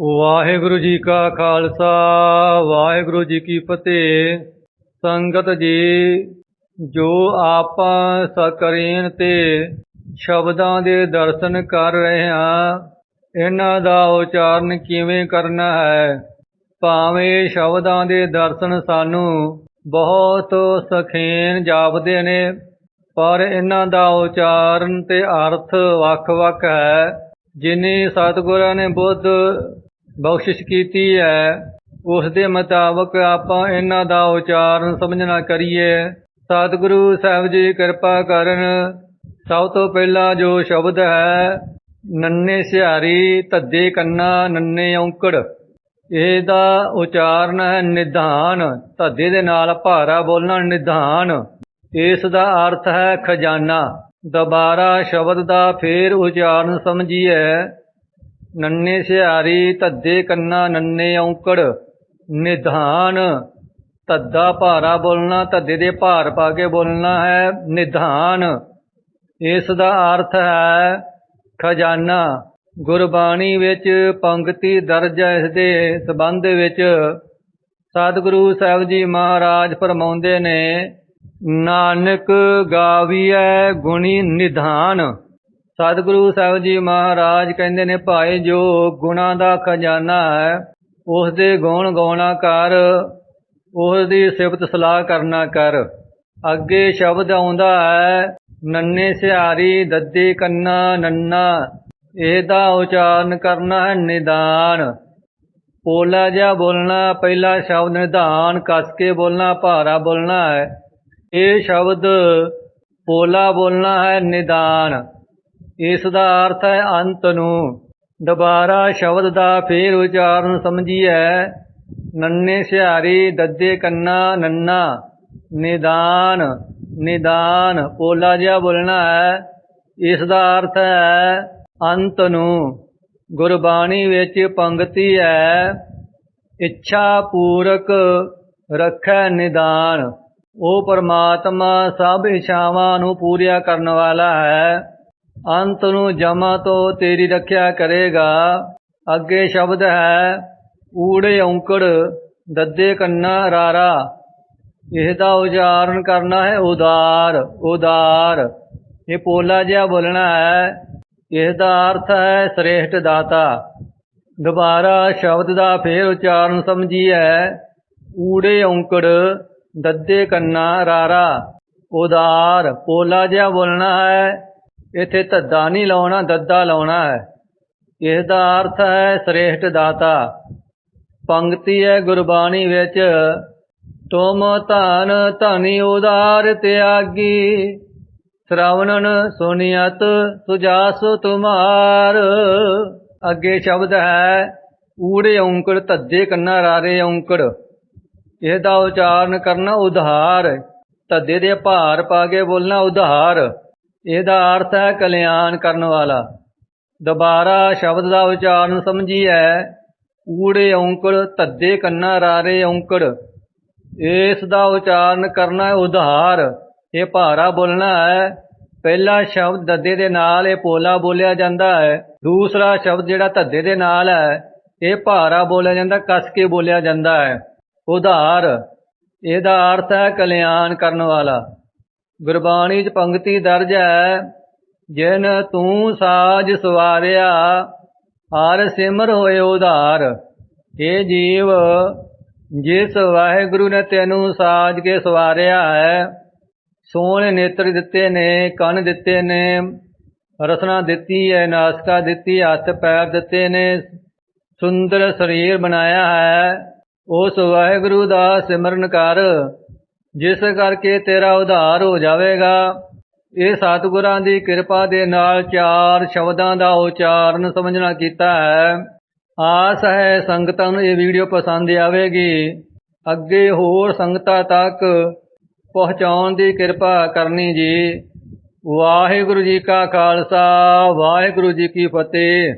ਵਾਹਿਗੁਰੂ ਜੀ ਕਾ ਖਾਲਸਾ, ਵਾਹਿਗੁਰੂ ਜੀ ਕੀ ਫਤਿਹ। ਸੰਗਤ ਜੀ, ਜੋ ਆਪਾਂ ਸਕਰੀਨ ਤੇ ਸ਼ਬਦਾਂ ਦੇ ਦਰਸ਼ਨ ਕਰ ਰਹੇ ਹਾਂ, ਇਹਨਾਂ ਦਾ ਉਚਾਰਨ ਕਿਵੇਂ ਕਰਨਾ ਹੈ? ਭਾਵੇਂ ਸ਼ਬਦਾਂ ਦੇ ਦਰਸ਼ਨ ਸਾਨੂੰ ਬਹੁਤ ਸਖੇਨ ਜਾਪਦੇ ਨੇ, ਪਰ ਇਹਨਾਂ ਦਾ ਉਚਾਰਨ ਤੇ ਅਰਥ ਵੱਖ-ਵੱਖ ਹੈ। ਜਿਨੀ ਸਤਿਗੁਰਾਂ ਨੇ ਬੁੱਧ ਬਖਸ਼ਿਸ਼ ਕੀਤੀ ਹੈ। ਉਸ ਦੇ ਮੁਤਾਬਕ ਆਪਾਂ ਇਹਨਾਂ ਦਾ ਉਚਾਰਨ ਸਮਝਣਾ ਕਰੀਏ। ਸਤਿਗੁਰੂ ਸਾਹਿਬ ਜੀ ਕਿਰਪਾ ਕਰਨ, ਸਭ ਤੋਂ ਪਹਿਲਾਂ ਜੋ ਸ਼ਬਦ ਹੈ, ਨੰਨੇ ਸਿਹਾਰੀ, ਧੱਦੇ ਕੰਨਾ, ਨੰਨੇ ਔਂਕੜ। ਇਹਦਾ ਉਚਾਰਨ ਹੈ ਨਿਧਾਨ। ਧੱਦੇ ਦੇ ਨਾਲ ਭਾਰਾ ਬੋਲਣਾ ਨਿਧਾਨ। ਇਸ ਦਾ ਅਰਥ ਹੈ ਖਜ਼ਾਨਾ। ਦੁਬਾਰਾ ਸ਼ਬਦ ਦਾ ਫੇਰ ਉਚਾਰਨ ਸਮਝੀਏ। ਨੰਨੇ ਸਿਹਾਰੀ ਧੱਦੇ ਕੰਨਾ ਨੰਨੇ ਔਂਕੜ, ਨਿਧਾਨ। ਧੱਦਾ ਭਾਰਾ ਬੋਲਣਾ, ਧੱਦੇ ਦੇ ਭਾਰ ਪਾ ਕੇ ਬੋਲਣਾ ਹੈ ਨਿਧਾਨ। ਇਸ ਦਾ ਅਰਥ ਹੈ ਖਜ਼ਾਨਾ। ਗੁਰਬਾਣੀ ਵਿੱਚ ਪੰਕਤੀ ਦਰਜ ਹੈ, ਇਸ ਦੇ ਸੰਬੰਧ ਵਿੱਚ ਸਤਿਗੁਰੂ ਸਾਹਿਬ ਜੀ ਮਹਾਰਾਜ ਫਰਮਾਉਂਦੇ ਨੇ, ਨਾਨਕ ਗਾਵੀਐ ਗੁਣੀ ਨਿਧਾਨ। ਸਤਿਗੁਰੂ ਸਾਹਿਬ ਜੀ ਮਹਾਰਾਜ ਕਹਿੰਦੇ ਨੇ, ਭਾਈ, ਜੋ ਗੁਣਾ ਦਾ ਖਜ਼ਾਨਾ ਹੈ ਉਸ ਦੇ ਗੁਣ ਗਾਉਣਾ ਕਰ ਉਸ ਦੀ ਸਿਫਤ ਸਲਾਹ ਕਰਨਾ ਕਰ। ਅੱਗੇ ਸ਼ਬਦ ਆਉਂਦਾ ਹੈ, ਨੰਨੇ ਸਿਹਾਰੀ, ਦੱਦੇ ਕੰਨਾ, ਨੰਨਾ, ਇਹਦਾ ਉਚਾਰਨ ਕਰਨਾ ਹੈ ਨਿਦਾਨ। ਪੋਲਾ ਜਿਹਾ ਬੋਲਣਾ, ਪਹਿਲਾ ਸ਼ਬਦ ਨਿਦਾਨ ਕੱਸ ਕੇ ਬੋਲਣਾ, ਭਾਰਾ ਬੋਲਣਾ ਹੈ। ਇਹ ਸ਼ਬਦ ਪੋਲਾ ਬੋਲਣਾ ਹੈ ਨਿਦਾਨ। ਇਸ ਦਾ ਅਰਥ ਹੈ ਅੰਤ ਨੂੰ। ਦੁਬਾਰਾ ਸ਼ਬਦ ਦਾ ਫੇਰ ਉਚਾਰਨ ਸਮਝੀਏ ਨੰਨੇ ਸਿਹਾਰੀ ਦੱਦੇ ਕੰਨਾ ਨੰਨਾ, ਨਿਦਾਨ ਨਿਦਾਨ, ਪੋਲਾ ਜਿਹਾ ਬੋਲਣਾ ਹੈ। ਇਸ ਦਾ ਅਰਥ ਹੈ ਅੰਤ ਨੂੰ। ਗੁਰਬਾਣੀ ਵਿੱਚ ਪੰਗਤੀ ਹੈ, ਇੱਛਾ ਪੂਰਕ ਰੱਖੈ ਨਿਦਾਨ। ਉਹ ਪਰਮਾਤਮਾ ਸਭ ਇੱਛਾਵਾਂ ਨੂੰ ਪੂਰੀਆਂ ਕਰਨ ਵਾਲਾ ਹੈ। ਅੰਤ ਨੂੰ ਜਮਾ ਤੋਂ ਤੇਰੀ ਰੱਖਿਆ ਕਰੇਗਾ। ਅੱਗੇ ਸ਼ਬਦ ਹੈ, ਊੜੇ ਔਂਕੜ, ਦੱਦੇ ਕੰਨਾ ਰਾਰਾ। ਇਸ ਉਚਾਰਨ ਕਰਨਾ ਹੈ ਉਦਾਰ ਉਦਾਰ ਇਹ ਪੋਲਾ ਜਿਹਾ ਬੋਲਣਾ ਹੈ ਇਸ ਦਾ ਅਰਥ ਹੈ ਸ੍ਰੇਸ਼ਟ ਦਾਤਾ। ਦੁਬਾਰਾ ਸ਼ਬਦ ਦਾ ਫੇਰ ਉਚਾਰਨ ਸਮਝੀਏ ਊੜੇ ਔਂਕੜ, ਦੱਦੇ ਕੰਨਾ ਰਾਰਾ। ਉਦਾਰ ਪੋਲਾ ਜਿਹਾ ਬੋਲਣਾ ਹੈ ਇੱਥੇ ਧੱਦਾ ਨਹੀਂ ਲਾਉਣਾ, ਦੱਦਾ ਲਾਉਣਾ ਹੈ। ਇਸ ਦਾ ਅਰਥ ਹੈ ਸ੍ਰੇਸ਼ਟ ਦਾਤਾ। ਪੰਕਤੀ ਹੈ ਗੁਰਬਾਣੀ ਵਿੱਚ, ਤੁਮ ਧਨ ਧਨੀ ਉਦਾਰ ਤਿਆਗੀ, ਸ਼੍ਰਵਣਨ ਸੁਨਿਯਤ ਸੁਜਾਸੁ ਤੁਮਾਰ। ਅੱਗੇ ਸ਼ਬਦ ਹੈ, ਊੜੇ ਔਂਕੜ, ਧੱਦੇ ਕੰਨਾ ਰਾਰੇ ਔਂਕੜ। ਇਹਦਾ ਉਚਾਰਨ ਕਰਨਾ ਉਧਾਰ। ਧੱਦੇ ਦੇ ਭਾਰ ਪਾ ਕੇ ਬੋਲਣਾ ਉਧਾਰ। ਇਹਦਾ ਅਰਥ ਹੈ ਕਲਿਆਣ ਕਰਨ ਵਾਲਾ। ਦੁਬਾਰਾ ਸ਼ਬਦ ਦਾ ਉਚਾਰਨ ਸਮਝੀਏ ਊੜੇ ਔਂਕੜ ਧੱਦੇ ਕੰਨਾ ਰਾਰੇ ਔਂਕੜ। ਇਸ ਦਾ ਉਚਾਰਨ ਕਰਨਾ ਹੈ ਉਧਾਰ, ਇਹ ਭਾਰਾ ਬੋਲਣਾ ਹੈ। ਪਹਿਲਾ ਸ਼ਬਦ ਦੱਦੇ ਦੇ ਨਾਲ ਇਹ ਪੋਲਾ ਬੋਲਿਆ ਜਾਂਦਾ ਹੈ। ਦੂਸਰਾ ਸ਼ਬਦ ਜਿਹੜਾ ਧੱਦੇ ਦੇ ਨਾਲ ਹੈ, ਇਹ ਭਾਰਾ ਬੋਲਿਆ ਜਾਂਦਾ, ਕੱਸ ਕੇ ਬੋਲਿਆ ਜਾਂਦਾ ਹੈ। ਉਧਾਰ, ਇਹਦਾ ਅਰਥ ਹੈ ਕਲਿਆਣ ਕਰਨ ਵਾਲਾ। ਗੁਰਬਾਣੀ 'ਚ ਪੰਕਤੀ ਦਰਜ ਹੈ, ਜਿਨ ਤੂੰ ਸਾਜ ਸਵਾਰਿਆ, ਹਰ ਸਿਮਰ ਹੋਏ ਉਧਾਰ। ਇਹ ਜੀਵ, ਜਿਸ ਵਾਹਿਗੁਰੂ ਨੇ ਤੈਨੂੰ ਸਾਜ ਕੇ ਸਵਾਰਿਆ ਹੈ, ਸੋਹਣੇ ਨੇਤਰ ਦਿੱਤੇ ਨੇ, ਕੰਨ ਦਿੱਤੇ ਨੇ, ਰਸਨਾ ਦਿੱਤੀ ਹੈ, ਨਾਸਕਾ ਦਿੱਤੀ, ਹੱਥ ਪੈਰ ਦਿੱਤੇ ਨੇ, ਸੁੰਦਰ ਸਰੀਰ ਬਣਾਇਆ ਹੈ, ਉਸ ਵਾਹਿਗੁਰੂ ਦਾ ਸਿਮਰਨ ਕਰ। ਜਿਸ ਕਰਕੇ ਤੇਰਾ ਉਧਾਰ ਹੋ ਜਾਵੇਗਾ। ਇਹ ਸਤਿਗੁਰਾਂ ਦੀ ਕਿਰਪਾ ਦੇ ਨਾਲ ਚਾਰ ਸ਼ਬਦਾਂ ਦਾ ਉਚਾਰਨ ਸਮਝਣਾ ਕੀਤਾ ਹੈ। ਆਸ ਹੈ ਸੰਗਤਾਂ ਨੂੰ ਇਹ ਵੀਡੀਓ ਪਸੰਦ ਆਵੇਗੀ। ਅੱਗੇ ਹੋਰ ਸੰਗਤਾਂ ਤੱਕ ਪਹੁੰਚਾਉਣ ਦੀ ਕਿਰਪਾ ਕਰਨੀ ਜੀ। ਵਾਹਿਗੁਰੂ ਜੀ ਕਾ ਖਾਲਸਾ, ਵਾਹਿਗੁਰੂ ਜੀ ਕੀ ਫਤਿਹ।